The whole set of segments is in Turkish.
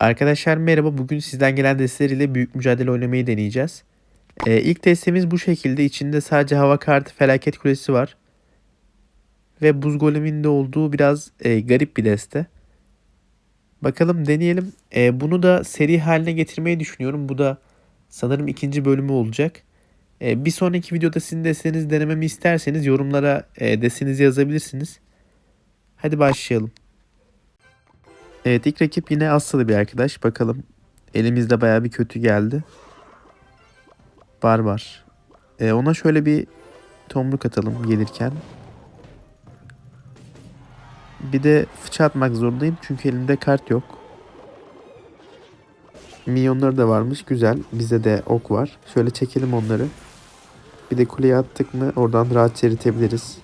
Arkadaşlar merhaba. Bugün sizden gelen desteler ile büyük mücadele oynamayı deneyeceğiz. Ee, ilk destemiz bu şekilde. İçinde sadece hava kartı felaket kulesi var. Ve buz golemin de olduğu biraz e, garip bir deste. Bakalım deneyelim. Ee, bunu da seri haline getirmeyi düşünüyorum. Bu da sanırım ikinci bölümü olacak. Ee, bir sonraki videoda sizin destenizi denememi isterseniz yorumlara e, destenizi yazabilirsiniz. Hadi başlayalım. Evet ilk rakip yine Asyalı bir arkadaş. Bakalım elimizde baya bir kötü geldi. Barbar. Ee, ona şöyle bir tomruk atalım gelirken. Bir de fıça atmak zorundayım çünkü elimde kart yok. Milyonları da varmış. Güzel. Bize de ok var. Şöyle çekelim onları. Bir de kuleye attık mı oradan rahat eritebiliriz.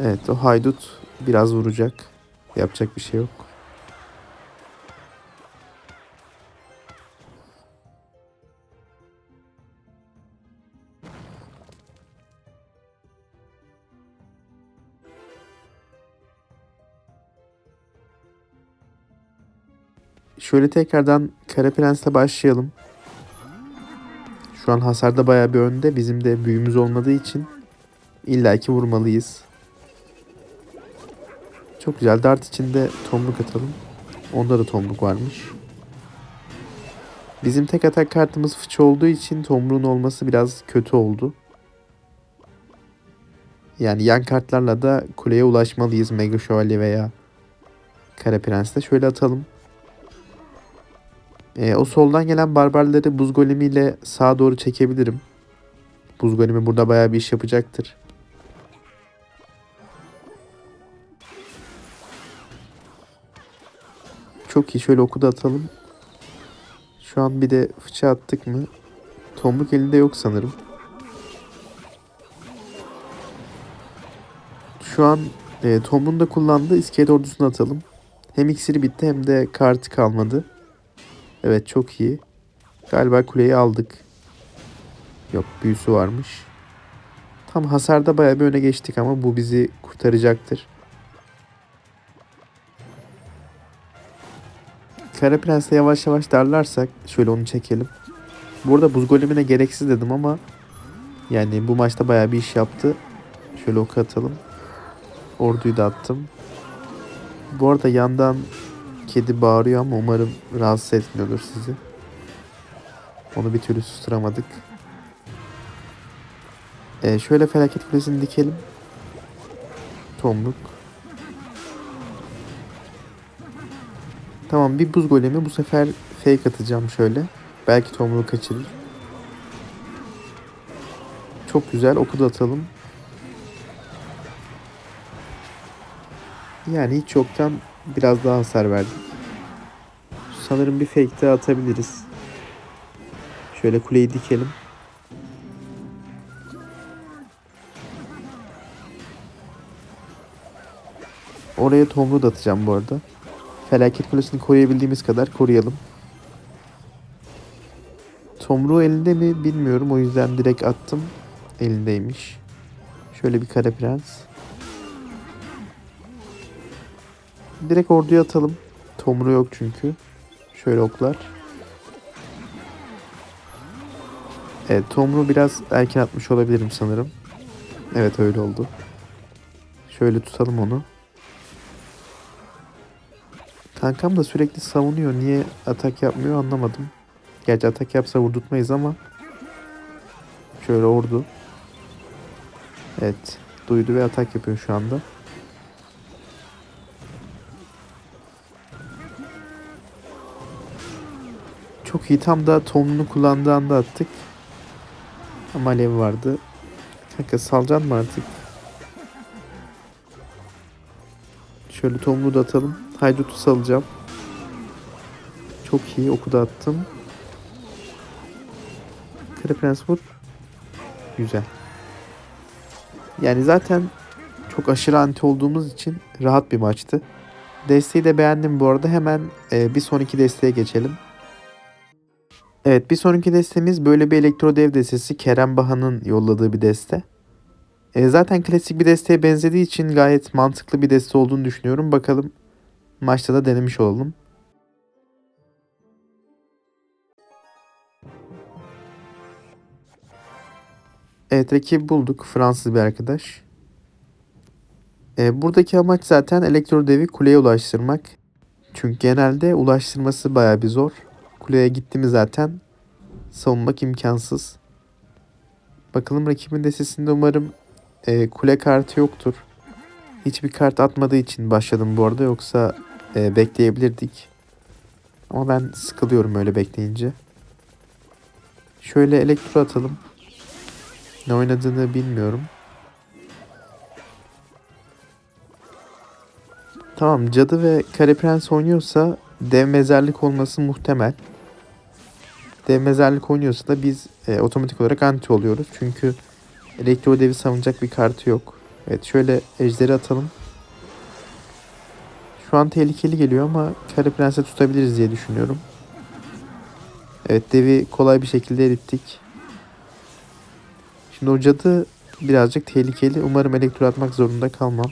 Evet o haydut biraz vuracak. Yapacak bir şey yok. Şöyle tekrardan Kara Prens'le başlayalım. Şu an hasarda bayağı bir önde. Bizim de büyümüz olmadığı için illaki vurmalıyız. Çok güzel. Dart içinde tomruk atalım. Onda da tomruk varmış. Bizim tek atak kartımız fıçı olduğu için tomruğun olması biraz kötü oldu. Yani yan kartlarla da kuleye ulaşmalıyız. Mega Şövalye veya Kara Prens'te. Şöyle atalım. Ee, o soldan gelen barbarları buz golemiyle sağa doğru çekebilirim. Buz golemi burada bayağı bir iş yapacaktır. Çok iyi. Şöyle oku da atalım. Şu an bir de fıça attık mı? Tomruk elinde yok sanırım. Şu an e, Tom'un da kullandığı iskelet ordusunu atalım. Hem iksiri bitti hem de kartı kalmadı. Evet çok iyi. Galiba kuleyi aldık. Yok büyüsü varmış. Tam hasarda bayağı bir öne geçtik ama bu bizi kurtaracaktır. Kara Prens'e yavaş yavaş darlarsak şöyle onu çekelim. Burada buz golemine gereksiz dedim ama yani bu maçta bayağı bir iş yaptı. Şöyle oku atalım. Orduyu da attım. Bu arada yandan kedi bağırıyor ama umarım rahatsız etmiyordur sizi. Onu bir türlü susturamadık. Ee, şöyle felaket kulesini dikelim. Tomruk. Tamam bir buz golemi bu sefer fake atacağım şöyle. Belki tomruğu kaçırır. Çok güzel oku da atalım. Yani hiç yoktan biraz daha hasar verdik. Sanırım bir fake de atabiliriz. Şöyle kuleyi dikelim. Oraya tomruğu da atacağım bu arada. Felaket kulesini koruyabildiğimiz kadar koruyalım. Tomruğu elinde mi bilmiyorum. O yüzden direkt attım. Elindeymiş. Şöyle bir kara prens. Direkt orduya atalım. Tomruğu yok çünkü. Şöyle oklar. Evet Tomruğu biraz erken atmış olabilirim sanırım. Evet öyle oldu. Şöyle tutalım onu. Kankam da sürekli savunuyor. Niye atak yapmıyor anlamadım. Gerçi atak yapsa vurdurtmayız ama. Şöyle ordu. Evet. Duydu ve atak yapıyor şu anda. Çok iyi. Tam da tonunu kullandığı anda attık. Ama alev vardı. Kanka salacaksın mı artık? Şöyle tomruğu da atalım. Haydut'u salacağım. Çok iyi. Oku da attım. Kara Prens vur. Güzel. Yani zaten çok aşırı anti olduğumuz için rahat bir maçtı. Desteği de beğendim bu arada. Hemen e, bir sonraki desteğe geçelim. Evet bir sonraki destemiz böyle bir elektro dev destesi. Kerem Baha'nın yolladığı bir deste. E, zaten klasik bir desteğe benzediği için gayet mantıklı bir deste olduğunu düşünüyorum. Bakalım Maçta da denemiş olalım. Evet rakibi bulduk. Fransız bir arkadaş. Ee, buradaki amaç zaten elektro devi kuleye ulaştırmak. Çünkü genelde ulaştırması baya bir zor. Kuleye gitti mi zaten savunmak imkansız. Bakalım rakibin destesinde umarım e, kule kartı yoktur. Hiçbir kart atmadığı için başladım bu arada yoksa e, bekleyebilirdik. Ama ben sıkılıyorum öyle bekleyince. Şöyle elektro atalım. Ne oynadığını bilmiyorum. Tamam cadı ve kare prens oynuyorsa dev mezarlık olması muhtemel. Dev mezarlık oynuyorsa da biz e, otomatik olarak anti oluyoruz. Çünkü elektro devi savunacak bir kartı yok. Evet şöyle ejderi atalım. Şu an tehlikeli geliyor ama kare prense tutabiliriz diye düşünüyorum. Evet devi kolay bir şekilde erittik. Şimdi o cadı birazcık tehlikeli. Umarım elektro atmak zorunda kalmam.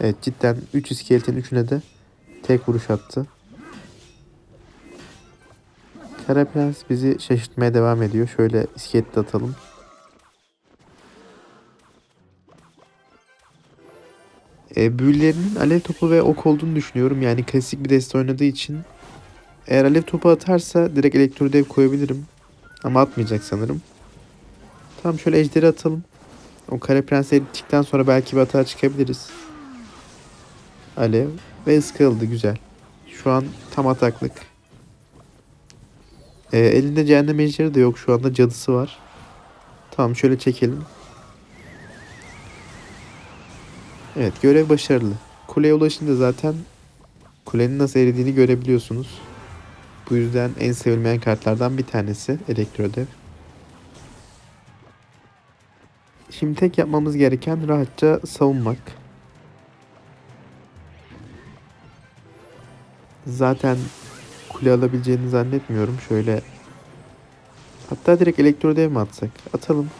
Evet cidden 3 iskeletin 3'üne de tek vuruş attı. Kara Prens bizi şaşırtmaya devam ediyor. Şöyle iskelet atalım. E, büyülerinin alev topu ve ok olduğunu düşünüyorum. Yani klasik bir deste oynadığı için. Eğer alev topu atarsa direkt elektro dev koyabilirim. Ama atmayacak sanırım. Tamam şöyle ejderi atalım. O kare prensi erittikten sonra belki bir hata çıkabiliriz. Alev ve ıskaladı güzel. Şu an tam ataklık. Ee, elinde cehennem ejderi de yok şu anda cadısı var. Tamam şöyle çekelim. Evet görev başarılı. Kuleye ulaşınca zaten kulenin nasıl eridiğini görebiliyorsunuz. Bu yüzden en sevilmeyen kartlardan bir tanesi Elektrodev. Şimdi tek yapmamız gereken rahatça savunmak. Zaten kule alabileceğini zannetmiyorum. Şöyle hatta direkt elektrodev mi atsak? Atalım.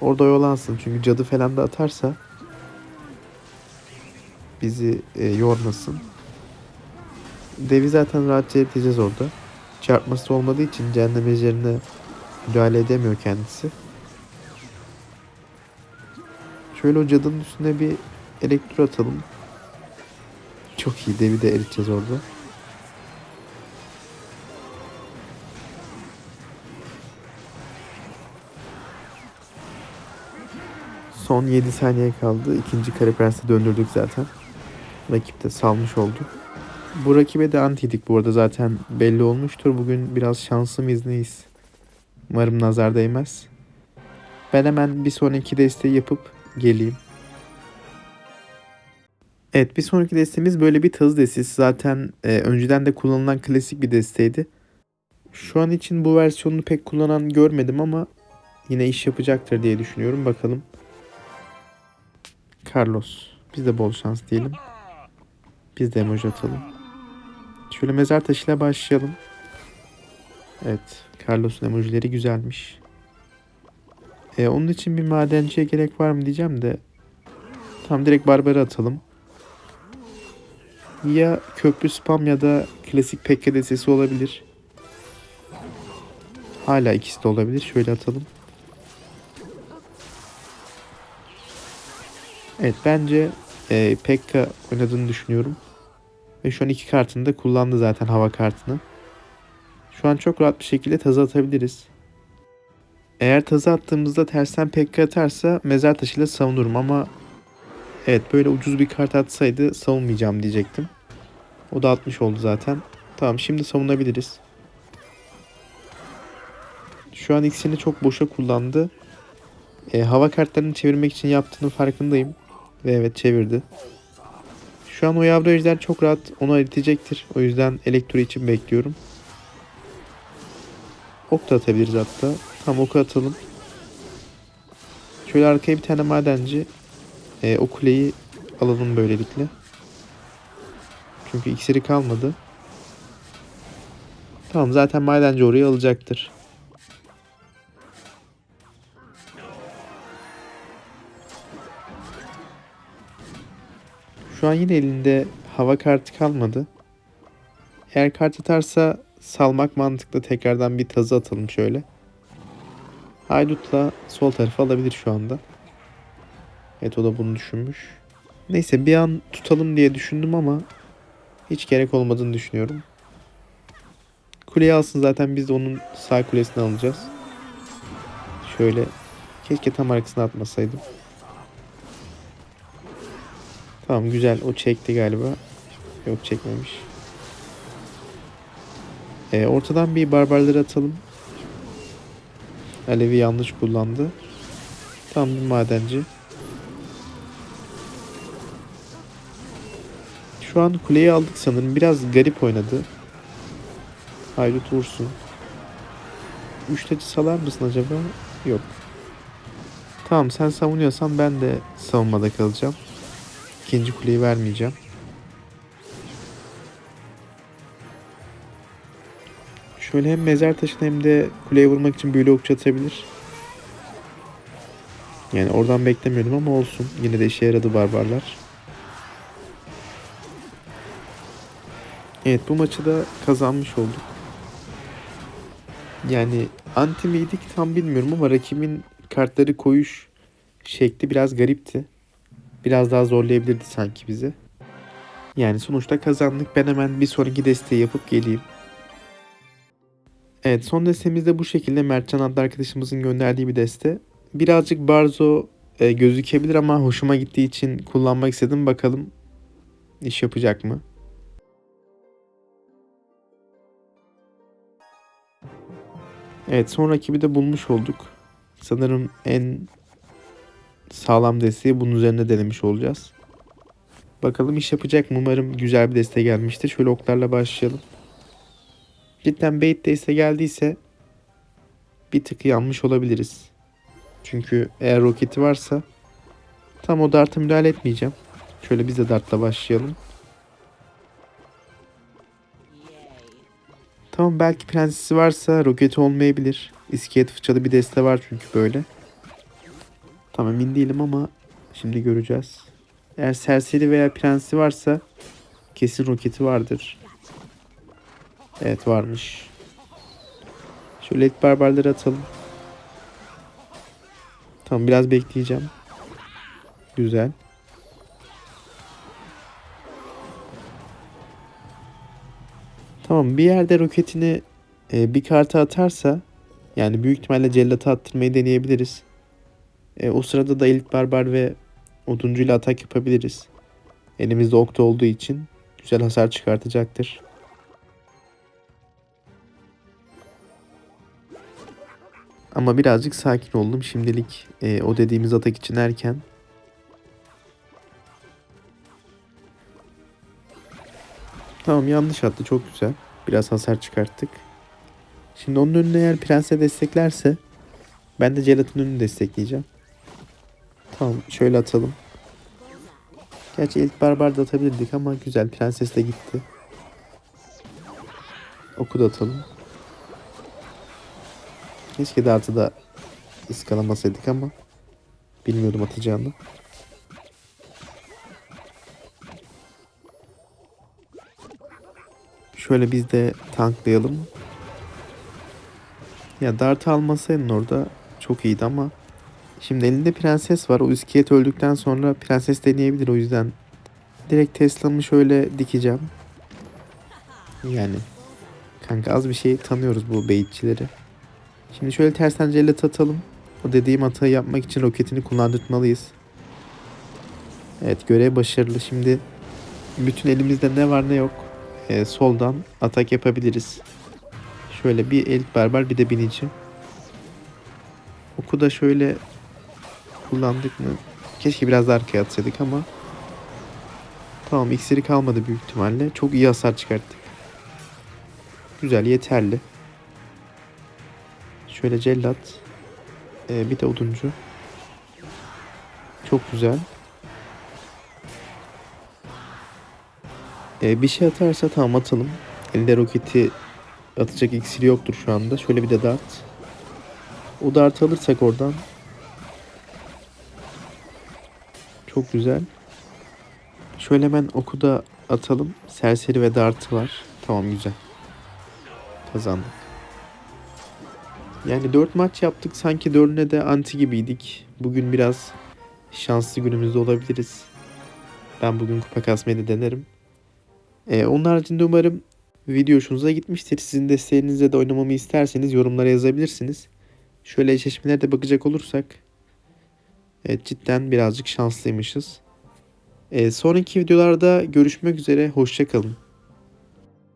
Orada oyalansın. Çünkü cadı falan da atarsa bizi e, yormasın. Devi zaten rahatça eriteceğiz orada. Çarpması olmadığı için cehennem ejderine müdahale edemiyor kendisi. Şöyle o cadının üstüne bir elektro atalım. Çok iyi. Devi de eriteceğiz orada. Son 7 saniye kaldı. İkinci kare prensi döndürdük zaten. Rakip de salmış oldu. Bu rakibe de antiydik bu arada zaten belli olmuştur. Bugün biraz şanslı mıyız neyiz? Umarım nazar değmez. Ben hemen bir sonraki desteği yapıp geleyim. Evet bir sonraki destemiz böyle bir tazı destesi. Zaten e, önceden de kullanılan klasik bir desteydi. Şu an için bu versiyonunu pek kullanan görmedim ama yine iş yapacaktır diye düşünüyorum. Bakalım. Carlos. Biz de bol şans diyelim. Biz de emoji atalım. Şöyle mezar taşıyla başlayalım. Evet. Carlos'un emojileri güzelmiş. E, onun için bir madenciye gerek var mı diyeceğim de. Tam direkt Barbar'a atalım. Ya köprü spam ya da klasik Pekka destesi olabilir. Hala ikisi de olabilir. Şöyle atalım. Evet bence e, Pekka oynadığını düşünüyorum. Ve şu an iki kartını da kullandı zaten hava kartını. Şu an çok rahat bir şekilde tazı atabiliriz. Eğer tazı attığımızda tersten Pekka atarsa mezar taşıyla savunurum ama evet böyle ucuz bir kart atsaydı savunmayacağım diyecektim. O da 60 oldu zaten. Tamam şimdi savunabiliriz. Şu an ikisini çok boşa kullandı. E, hava kartlarını çevirmek için yaptığının farkındayım. Ve evet çevirdi. Şu an o yavru ejder çok rahat onu eritecektir. O yüzden elektro için bekliyorum. Ok da atabiliriz hatta. Tam oku atalım. Şöyle arkaya bir tane madenci. E, o kuleyi alalım böylelikle. Çünkü iksiri kalmadı. Tamam zaten madenci orayı alacaktır. Şu an yine elinde hava kartı kalmadı. Eğer kart atarsa salmak mantıklı. Tekrardan bir tazı atalım şöyle. Haydut'la sol tarafa alabilir şu anda. Evet o da bunu düşünmüş. Neyse bir an tutalım diye düşündüm ama hiç gerek olmadığını düşünüyorum. Kuleyi alsın zaten biz de onun sağ kulesini alacağız. Şöyle keşke tam arkasına atmasaydım. Tamam güzel o çekti galiba. Yok çekmemiş. Ee, ortadan bir barbarları atalım. Alevi yanlış kullandı. Tam bir madenci. Şu an kuleyi aldık sanırım. Biraz garip oynadı. Haydut vursun. Üçteci salar mısın acaba? Yok. Tamam sen savunuyorsan ben de savunmada kalacağım. İkinci kuleyi vermeyeceğim. Şöyle hem mezar taşını hem de kuleye vurmak için böyle okçu atabilir. Yani oradan beklemiyordum ama olsun. Yine de işe yaradı barbarlar. Evet bu maçı da kazanmış olduk. Yani anti miydik tam bilmiyorum ama rakibin kartları koyuş şekli biraz garipti. Biraz daha zorlayabilirdi sanki bizi. Yani sonuçta kazandık. Ben hemen bir sonraki desteği yapıp geleyim. Evet son destemiz de bu şekilde Mertcan adlı arkadaşımızın gönderdiği bir deste. Birazcık barzo e, gözükebilir ama hoşuma gittiği için kullanmak istedim. Bakalım iş yapacak mı? Evet son rakibi de bulmuş olduk. Sanırım en sağlam desteği bunun üzerinde denemiş olacağız. Bakalım iş yapacak mı? Umarım güzel bir deste gelmiştir. Şöyle oklarla başlayalım. Cidden bait deste geldiyse bir tık yanmış olabiliriz. Çünkü eğer roketi varsa tam o dart'a müdahale etmeyeceğim. Şöyle biz de dartla başlayalım. Tamam belki prensesi varsa roketi olmayabilir. İskelet fıçalı bir deste var çünkü böyle. Tam emin değilim ama şimdi göreceğiz. Eğer serseri veya prensi varsa kesin roketi vardır. Evet varmış. Şöyle et barbarları atalım. Tamam biraz bekleyeceğim. Güzel. Tamam bir yerde roketini e, bir karta atarsa yani büyük ihtimalle cellata attırmayı deneyebiliriz. E, o sırada da elit barbar ve oduncuyla atak yapabiliriz. Elimizde okta olduğu için güzel hasar çıkartacaktır. Ama birazcık sakin oldum. Şimdilik e, o dediğimiz atak için erken. Tamam yanlış attı çok güzel. Biraz hasar çıkarttık. Şimdi onun önüne eğer prense desteklerse ben de Celat'ın önünü destekleyeceğim. Tamam şöyle atalım. Gerçi ilk barbar da atabilirdik ama güzel prenses de gitti. Oku da atalım. Keşke dartı da ıskalamasaydık ama bilmiyordum atacağını. Şöyle biz de tanklayalım. Ya dart almasaydın orada çok iyiydi ama şimdi elinde prenses var. O iskelet öldükten sonra prenses deneyebilir o yüzden direkt Tesla'mı şöyle dikeceğim. Yani kanka az bir şey tanıyoruz bu beyitçileri. Şimdi şöyle tersten cellat atalım. O dediğim hatayı yapmak için roketini kullandırtmalıyız. Evet görev başarılı. Şimdi bütün elimizde ne var ne yok. Ee, soldan atak yapabiliriz. Şöyle bir elit barbar bir de binici. Oku da şöyle kullandık mı? Keşke biraz daha arkaya atsaydık ama Tamam iksiri kalmadı büyük ihtimalle. Çok iyi hasar çıkarttık. Güzel yeterli. Şöyle cellat. Ee, bir de oduncu. Çok güzel. Ee, bir şey atarsa tamam atalım. Elde roketi atacak iksiri yoktur şu anda. Şöyle bir de dart. O dart alırsak oradan. Çok güzel. Şöyle hemen oku da atalım. Serseri ve dartı var. Tamam güzel. Kazandık. Yani 4 maç yaptık. Sanki 4'üne de anti gibiydik. Bugün biraz şanslı günümüzde olabiliriz. Ben bugün kupa kasmayı da denerim. Ee, onun haricinde umarım video hoşunuza gitmiştir. Sizin desteğinizle de oynamamı isterseniz yorumlara yazabilirsiniz. Şöyle eşleşmelere bakacak olursak. Evet cidden birazcık şanslıymışız. Ee, sonraki videolarda görüşmek üzere. Hoşçakalın.